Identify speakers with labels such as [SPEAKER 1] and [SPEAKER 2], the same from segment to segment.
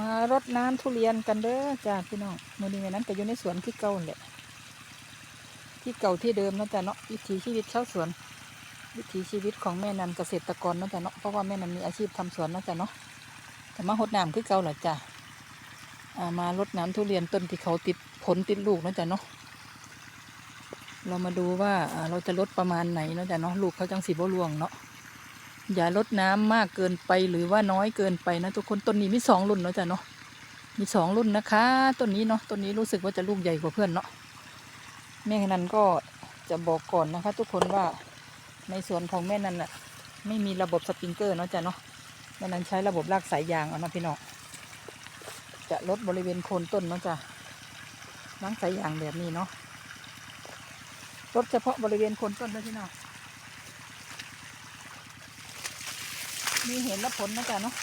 [SPEAKER 1] มารดน้ำทุเรียนกันเด้อจ้าพี่น้องมือนี้แม่นั้นก็อยู่ในสวนที่เก่านั่นแหละ ที่เก่าที่เดิมเนาะจ้ะเนาะวิถีชีวิตชาวสวน วิถีชีวิตของแม่นันเกษตรกรเนาะจ้ะเนาะเพราะว่าแม่นันมีอาชีพทำสวนเนาะจ้ะเนาะแต่มาหดน้ำคือเก่าแหละจ้ะามารดน้ำทุเรียนต้นที่เขาติดผลติดลูกเนาะจ้ะเนาะเรามาดูว่าเราจะลดประมาณไหนเนาะจ้ะเนาะลูกเขาจังสีบ่ร่วงเนาะ อย่าลดน้ำมากเกินไปหรือว่าน้อยเกินไปนะทุกคนต้นนี้มีสองรุ่นเนาะจ้ะเนาะมีสองรุ่นนะคะต้นนี้เนาะต้นนี้รู้สึกว่าจะลูกใหญ่กว่าเพื่อนเนาะแม่นันก็จะบอกก่อนนะคะ ทุกคนว่าในสวนของแม่นันน่ะไม่มีระบบสปริงเกอร์เนาะจ้ะเนาะแม่นันใช้ระบบลากสายยางเอานะพี่น้องจะลดบริเวณโคนต้นเนาะจ้ะล้างสายยางแบบนี้เนาะลดเฉพาะบริเวณโคนต้นนะพี่น้อง มีเห็นและผลนะจ๊ะเนาะ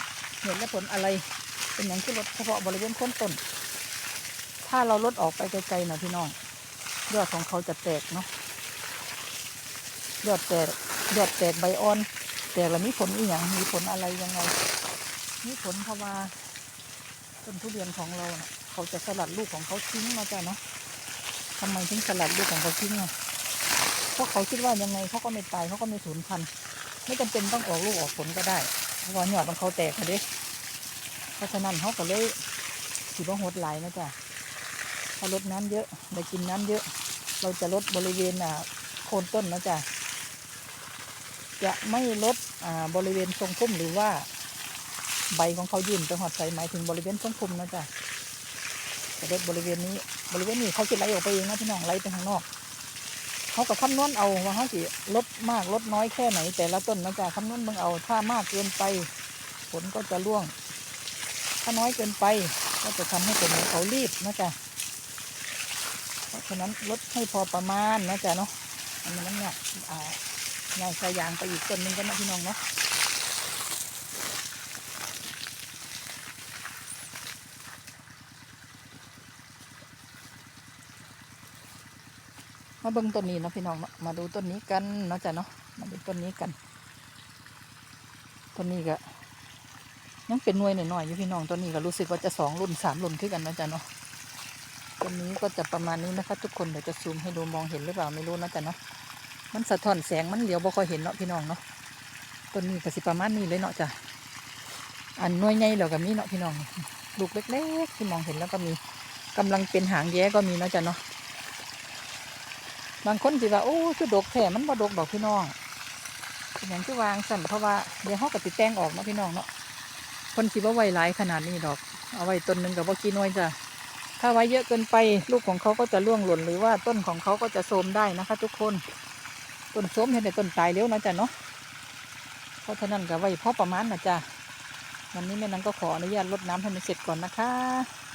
[SPEAKER 1] เห็นและผลอะไร เป็นอย่างที่ลดเฉพาะบริเวณโคนต้น ถ้าเราลดออกไปไกลๆหน่อยพี่น้องยอดของเขาจะแตกเนาะยอดแตกยอดแตกใบอ่อน แตกแล้วมีผลอีหยังมีผลอะไรยังไงมีผลเพราะว่าต้นทุเรียนของเราเน่ะเขาจะสลัดลูกของเขาทิ้งมาจ้ะเนาะทำไมถึงสลัดลูกของเขาทิ้งอะเพราะเขาคิดว่ายังไงเขาก็ไม่ตายเขาก็ไม่สูญพันธุ์ ไม่จำเป็นต้องออกลูกออกผลก็ได้ เพราะว่าหยอดมันเขาแตกค่ะเด้เพราะฉะนั้นเขาก็เลยถือว่าหดไหลนะจ๊ะถ้าลดน้ำเยอะได้กินน้ำเยอะ เราจะลดบริเวณอ่าโคนต้นนะจ๊ะจะไม่ลดอ่าบริเวณทรงพุ่มหรือว่าใบของเขายื่นไปหอดใส่หมายถึงบริเวณทรงพุ่มนะจ๊ะจะลดบริเวณนี้บริเวณนี้เขาจะไหลออกไปเองนะพี่น้องไหลไปข้างนอก เขาก็คำนวณเอาว่าเขาสิลดมากลดน้อยแค่ไหน แต่ละต้นนะจ๊ะคำนวณเบิ่งเอา ถ้ามากเกินไป ผลก็จะร่วง ถ้าน้อยเกินไป ก็จะทำให้ผลของเขารีบนะจ๊ะเพราะฉะนั้นลดให้พอประมาณนะจ๊ะเนาะอันนั้นเนี่ยอ่าง่ายใส่ยางไปอีกต้นหนึ่งกันนะพี่น้องเนาะ มาเบิ่งต้นนี้เนาะพี่น้องเนาะมาดูต้นนี้กันเนาะจ๊ะเนาะมาดูต้นนี้กันต้นนี้ก็ยังเป็นหน่วยหน่อยๆอยู่พี่น้องต้นนี้ก็รู้สึกว่าจะสองรุ่นสามรุ่นขึ้นกันนะจ๊ะเนาะต้นนี้ก็จะประมาณนี้นะคะ ทุกคนเดี๋ยวจะซูมให้ดูมองเห็นหรือเปล่าไม่รู้นะจ๊ะเนาะมันสะท้อนแสงมันเหลียวบ่ค่อยเห็นเนาะพี่น้องเนาะต้นนี้ก็สิประมาณนี้เลยเนาะจ้ะอันหนวยใหญ่แล้วก็มีเนาะพี่น้อง ลูกเล็กๆที่มองเห็นแล้วก็มีกำลังเป็นหางแย้ก็มีเนาะจ้ะเนาะ บางคนสิว่าโอ้คือดกแท้มันบ่ดกดอกพี่น้องอย่างที่วางสั่นเพราะว่าเดี๋ยวเขาก็ติดแต่งออกเนาะพี่น้องเนาะคนคิดว่าไวหลายขนาดนี้ดอก เอาไว้ต้นหนึ่งกับว่ากี่น่วยจ้ะถ้าไว้เยอะเกินไปลูกของเขาก็จะร่วงหล่นหรือว่าต้นของเขาก็จะโทมได้นะคะ ทุกคนต้นโทมเห็นแต่ต้นตายเร็วนะจ๊ะเนาะเพราะฉะนั้นก็ไว้พอประมาณนะจ๊ะวันนี้แม่นังก็ขออนุญาตรดน้ำให้มันเสร็จก่อนนะคะ